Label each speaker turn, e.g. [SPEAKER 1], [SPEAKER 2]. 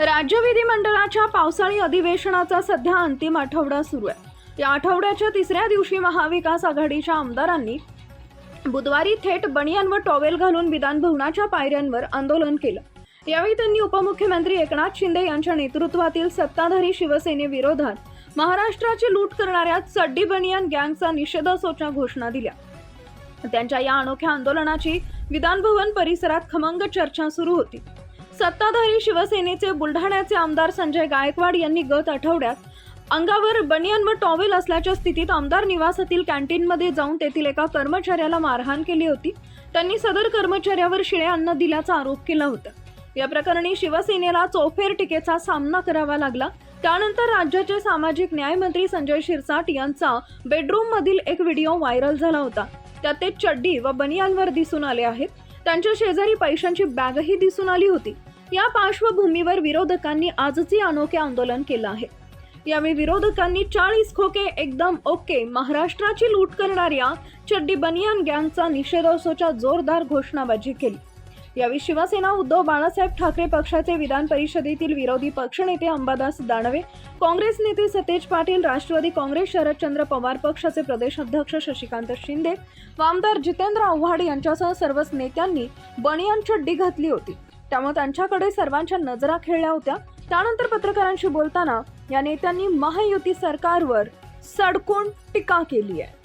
[SPEAKER 1] राज्य विधिमंडळाच्या पावसाळी अधिवेशनाचा सध्या अंतिम आठवडा सुरू आहे. या आठवड्याच्या तिसऱ्या दिवशी महाविकास आघाडीच्या आमदारांनी बुधवारी थेट बनियान व टॉवेल घालून विधानभवनाच्या पायऱ्यांवर आंदोलन केलं. यावेळी त्यांनी उपमुख्यमंत्री एकनाथ शिंदे यांच्या नेतृत्वातील सत्ताधारी शिवसेनेविरोधात महाराष्ट्राची लूट करणाऱ्या चड्डी बनियान गँगचा निषेधासोच्या घोषणा दिल्या. त्यांच्या या अनोख्या आंदोलनाची विधानभवन परिसरात खमंग चर्चा सुरू होती. सत्ताधारी शिवसेनेचे बुलढाण्याचे आमदार संजय गायकवाड यांनी गत आठवड्यात अंगावर बनियान व टॉवेल असल्याच्या स्थितीत आमदार निवासातील कॅन्टीनमध्ये जाऊन तेथील एका कर्मचाऱ्याला मारहाण केली होती. त्यांनी सदर कर्मचाऱ्यावर शिळे अन्न दिल्याचा आरोप केला होता. या प्रकरणी शिवसेनेला चौफेर टीकेचा सामना करावा लागला. त्यानंतर राज्याचे सामाजिक न्याय मंत्री संजय शिरसाट यांचा बेडरूममधील एक व्हिडिओ व्हायरल झाला होता. त्यात ते चड्डी व बनियानवर दिसून आले आहेत. त्यांच्या शेजारी पैशांची बॅगही दिसून आली होती. या पार्श्वभूमीवर विरोधकांनी आजचे अनोखे आंदोलन केलं आहे. यावेळी विरोधकांनी चाळीस खोके एकदम ओके महाराष्ट्राची लूट करणाऱ्या चड्डी बनियान गँगचा निषेधासोच्या जोरदार घोषणाबाजी केली. यावेळी शिवसेना उद्धव बाळासाहेब ठाकरे पक्षाचे विधान परिषदेतील विरोधी पक्षनेते अंबादास दानवे काँग्रेस नेते सतेज पाटील राष्ट्रवादी काँग्रेस शरदचंद्र पवार पक्षाचे प्रदेश अध्यक्ष शशिकांत शिंदे व आमदार जितेंद्र आव्हाड यांच्यासह सर्वच नेत्यांनी बनियान चड्डी घातली होती. त्यामुळे त्यांच्याकडे सर्वांच्या नजरा खेळल्या होत्या. त्यानंतर पत्रकारांशी बोलताना या नेत्यांनी महायुती सरकारवर सडकून टीका केली आहे.